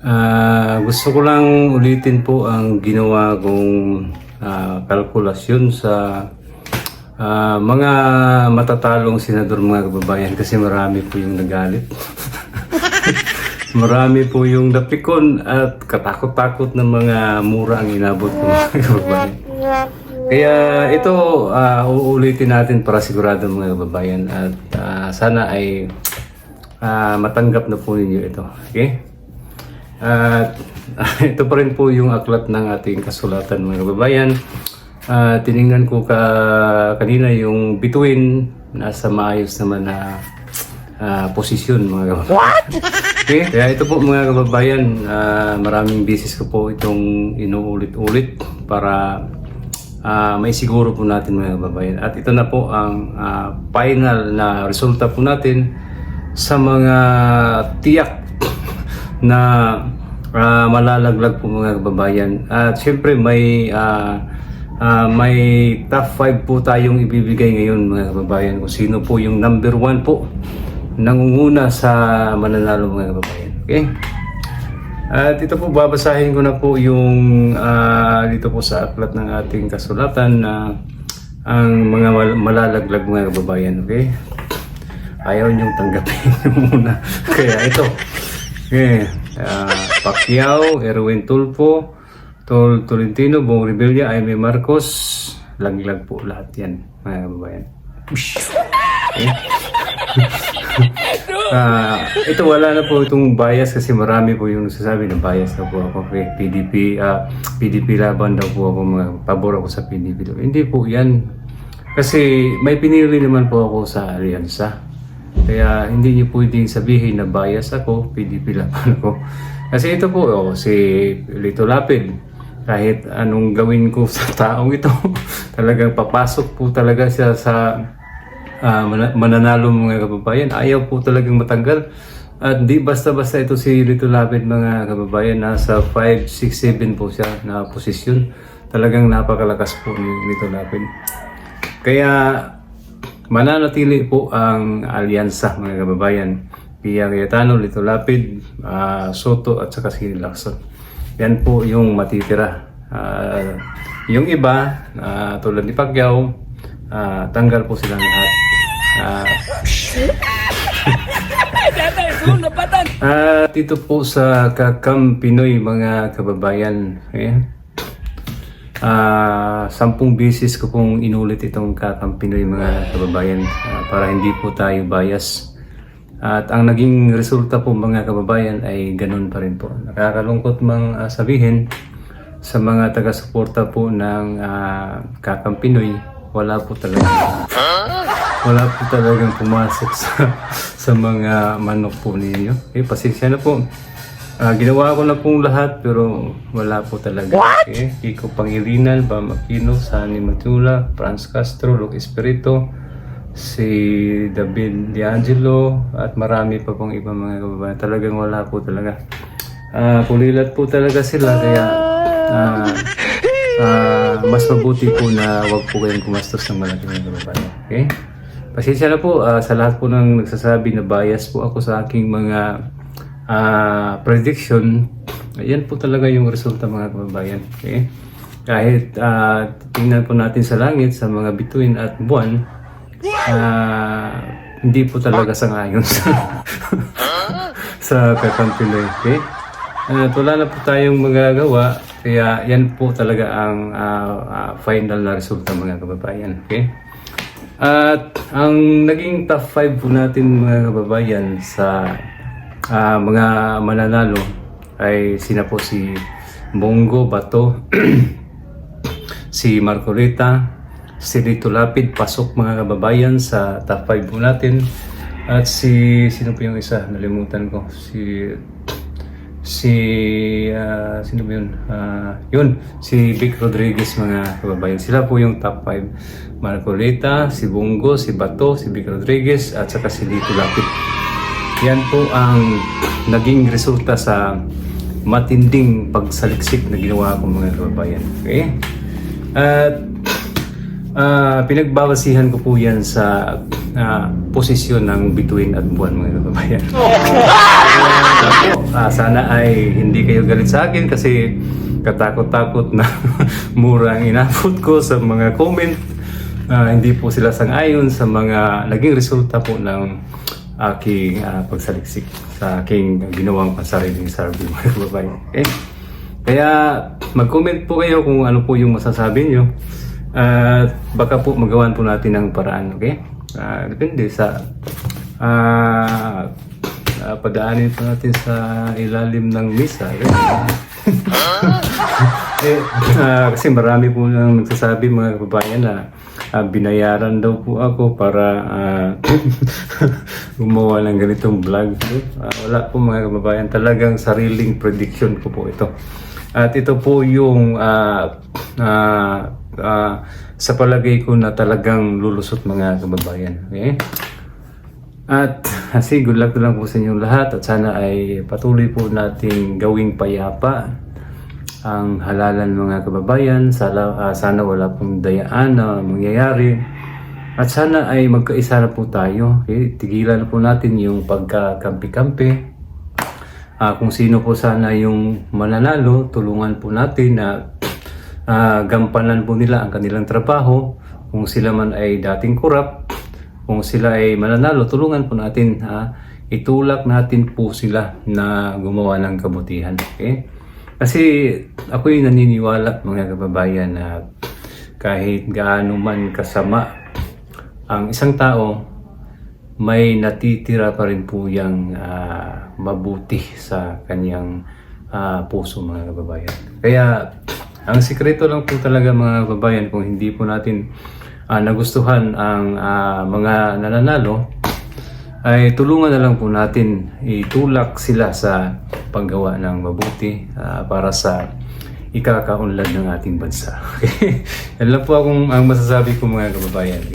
Ah, gusto ko lang ulitin po ang ginawa kong ah, kalkulasyon sa ah, mga matatalong senador mga kababayan kasi marami po yung nagalit. marami po yung napikon at katakot-takot na mga mura ang inabot ng mga kababayan. Kaya ito ah, uulitin natin para sigurado mga kababayan at ah, sana ay ah, matanggap na po ninyo ito. Okay? At ito pa rin po yung aklat ng ating kasulatan mga kababayan. Ah, tiningnan ko ka kanina yung bituin nasa maayos naman na ah, posisyon mga kababayan. What? Okay, kaya ito po mga kababayan, ah, maraming bisis ko po itong inuulit-ulit para ah, may siguro po natin mga kababayan. At ito na po ang ah, final na resulta po natin sa mga tiyak na ah, malalaglag po mga kababayan. At syempre may ah, ah, may top 5 po tayong ibibigay ngayon mga kababayan kung sino po yung number 1 po nangunguna sa mananalo mga kababayan. Okay? At ito po babasahin ko na po yung ah, dito po sa aklat ng ating kasulatan na ang mga mal- malalaglag mga kababayan. Okay? ayaw niyong tanggapin muna. Kaya ito. Okay. Uh, Pacquiao, Erwin Tulfo, Tol Tolentino, Bong Rebilla, Aimee Marcos, laglag po lahat yan, mga kababayan. Okay. Ah, ito wala na po itong bias kasi marami po yung nagsasabi na bias na po ako kay PDP ah, PDP laban daw po ako mga pabor ako sa PDP hindi po yan kasi may pinili naman po ako sa alyansa kaya hindi niyo pwedeng sabihin na bias ako PDP laban ako kasi ito po oh, si Lito Lapid kahit anong gawin ko sa taong ito talagang papasok po talaga siya sa mana- mananalo mga kababayan. Ayaw po talagang matanggal. At di basta-basta ito si Lito Lapid mga kababayan. Nasa 5, 6, 7 po siya na posisyon. Talagang napakalakas po ni Lito Lapid. Kaya mananatili po ang alyansa mga kababayan. Pia Cayetano, Lito Lapid, ah, Soto at saka si Lacson. Yan po yung matitira. Ah, yung iba, ah, tulad ni Pacquiao, ah, tanggal po silang lahat. Ah, Ah, dito po sa Kakam Pinoy mga kababayan. Ayan. Ah, sampung beses ko pong inulit itong Kakam Pinoy mga kababayan ah, para hindi po tayo bias. At ang naging resulta po mga kababayan ay ganun pa rin po. Nakakalungkot mang ah, sabihin sa mga taga-suporta po ng ah, Kakam Pinoy, wala po talaga wala po talagang pumasok sa, sa mga manok po ninyo. Okay, pasensya na po. Ah, ginawa ko na pong lahat pero wala po talaga. Okay? Kiko Pangilinan, Bam Aquino, Sani Matula, Franz Castro, Luke Espirito, si David D'Angelo at marami pa pong ibang mga kababayan. Talagang wala po talaga. Ah, kulilat po talaga sila kaya ah, ah, mas mabuti po na wag po kayong kumastos ng malaki mga kababayan. Okay? Pasensya na po ah, sa lahat po ng nagsasabi na bias po ako sa aking mga ah, prediction. Ayan po talaga yung resulta mga kababayan. Okay? Kahit ah, tingnan po natin sa langit, sa mga bituin at buwan, ah, hindi po talaga sangayon sa, sa Pepang-Pinoy. Okay? At wala na po tayong magagawa, kaya yan po talaga ang ah, ah, final na resulta mga kababayan. Okay? At ang naging top 5 po natin mga kababayan sa ah, mga mananalo ay sina po si Bongo Bato, si Marcolita, si Lito Lapid, pasok mga kababayan sa top 5 po natin. At si, sino po yung isa? Nalimutan ko. Si si ah, sino ba yun? Ah, yun, si Vic Rodriguez mga kababayan. Sila po yung top 5. Marcolita, si Bungo, si Bato, si Vic Rodriguez, at saka si Lito Lapid. Yan po ang naging resulta sa matinding pagsaliksik na ginawa ko mga kababayan. Okay? At Ah, pinagbabasihan ko po yan sa ah, posisyon ng bituin at buwan mga kababayan. Ah, sana ay hindi kayo galit sa akin kasi katakot-takot na mura ang inabot ko sa mga comment. Ah, hindi po sila sang-ayon sa mga naging resulta po ng aking ah, pagsaliksik sa aking ginawang pansariling survey mga kababayan. Okay? Kaya mag-comment po kayo kung ano po yung masasabi nyo. At baka po magawan po natin ng paraan, okay? Ah, depende sa ah ah, padaanin po natin sa ilalim ng misa. Okay? Eh, ah, kasi marami po nang nagsasabi mga kababayan na ah, binayaran daw po ako para ah, gumawa ng ganitong vlog. Ah, wala po mga kababayan, talagang sariling prediction ko po ito. At ito po yung ah, ah, ah, sa palagay ko na talagang lulusot mga kababayan. Okay? At kasi good luck na lang po sa inyong lahat at sana ay patuloy po nating gawing payapa ang halalan mga kababayan. Sana, ah, sana wala pong dayaan na mangyayari. At sana ay magkaisa na po tayo. Okay? Tigilan na po natin yung pagkakampi-kampi. Ah, kung sino po sana yung mananalo, tulungan po natin na ah, gampanan po nila ang kanilang trabaho. Kung sila man ay dating kurap, kung sila ay mananalo, tulungan po natin. ha itulak natin po sila na gumawa ng kabutihan. Okay? Kasi ako'y naniniwala mga kababayan na kahit gaano man kasama ang isang tao, may natitira pa rin po yung ah, mabuti sa kanyang ah, puso mga kababayan. Kaya ang sikreto lang po talaga mga kababayan kung hindi po natin ah, nagustuhan ang ah, mga nananalo ay tulungan na lang po natin itulak sila sa paggawa ng mabuti ah, para sa ikakaunlad ng ating bansa. Yan lang po akong ang masasabi ko mga kababayan.